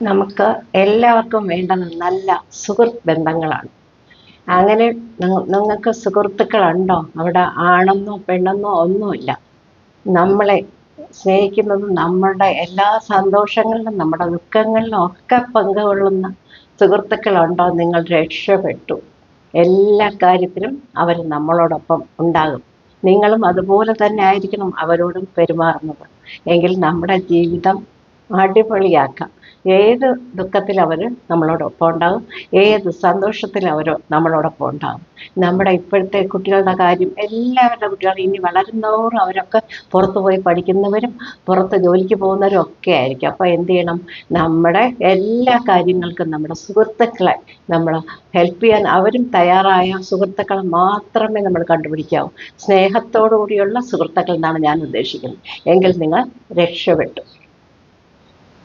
നമുക്ക് എല്ലാവർക്കും വേണ്ടത് നല്ല സുഹൃത്ത് ബന്ധങ്ങളാണ്. അങ്ങനെ നിങ്ങൾക്ക് സുഹൃത്തുക്കളുണ്ടോ? അവിടെ ആണെന്നോ പെണ്ണെന്നോ ഒന്നുമില്ല. നമ്മളെ സ്നേഹിക്കുന്നത് നമ്മളുടെ എല്ലാ സന്തോഷങ്ങളിലും നമ്മുടെ ദുഃഖങ്ങളിലും ഒക്കെ പങ്കുകൊള്ളുന്ന സുഹൃത്തുക്കളുണ്ടോ നിങ്ങൾ രക്ഷപ്പെട്ടു. എല്ലാ കാര്യത്തിലും അവർ നമ്മളോടൊപ്പം ഉണ്ടാകും. നിങ്ങളും അതുപോലെ തന്നെ ആയിരിക്കണം അവരോടും പെരുമാറുന്നത്. എങ്കിൽ നമ്മുടെ ജീവിതം അടിപൊളിയാക്കാം. ഏത് ദുഃഖത്തിൽ അവർ നമ്മളോടൊപ്പം ഉണ്ടാകും ഏത് സന്തോഷത്തിൽ അവർ നമ്മളോടൊപ്പം ഉണ്ടാകും നമ്മുടെ ഇപ്പോഴത്തെ കുട്ടികളുടെ കാര്യം എല്ലാവരുടെ കുട്ടികളും ഇനി വളരുന്നവരും അവരൊക്കെ പുറത്ത് പോയി പഠിക്കുന്നവരും പുറത്ത് ജോലിക്ക് പോകുന്നവരും ഒക്കെ ആയിരിക്കും. അപ്പോൾ എന്ത് ചെയ്യണം? നമ്മുടെ എല്ലാ കാര്യങ്ങൾക്കും നമ്മുടെ സുഹൃത്തുക്കളെ നമ്മൾ ഹെൽപ്പ് ചെയ്യാൻ അവരും തയ്യാറായ സുഹൃത്തുക്കളെ മാത്രമേ നമ്മൾ കണ്ടുപിടിക്കാവൂ. സ്നേഹത്തോടു കൂടിയുള്ള സുഹൃത്തുക്കൾ എന്നാണ് ഞാൻ ഉദ്ദേശിക്കുന്നത്. എങ്കിൽ നിങ്ങൾ രക്ഷപ്പെട്ടു.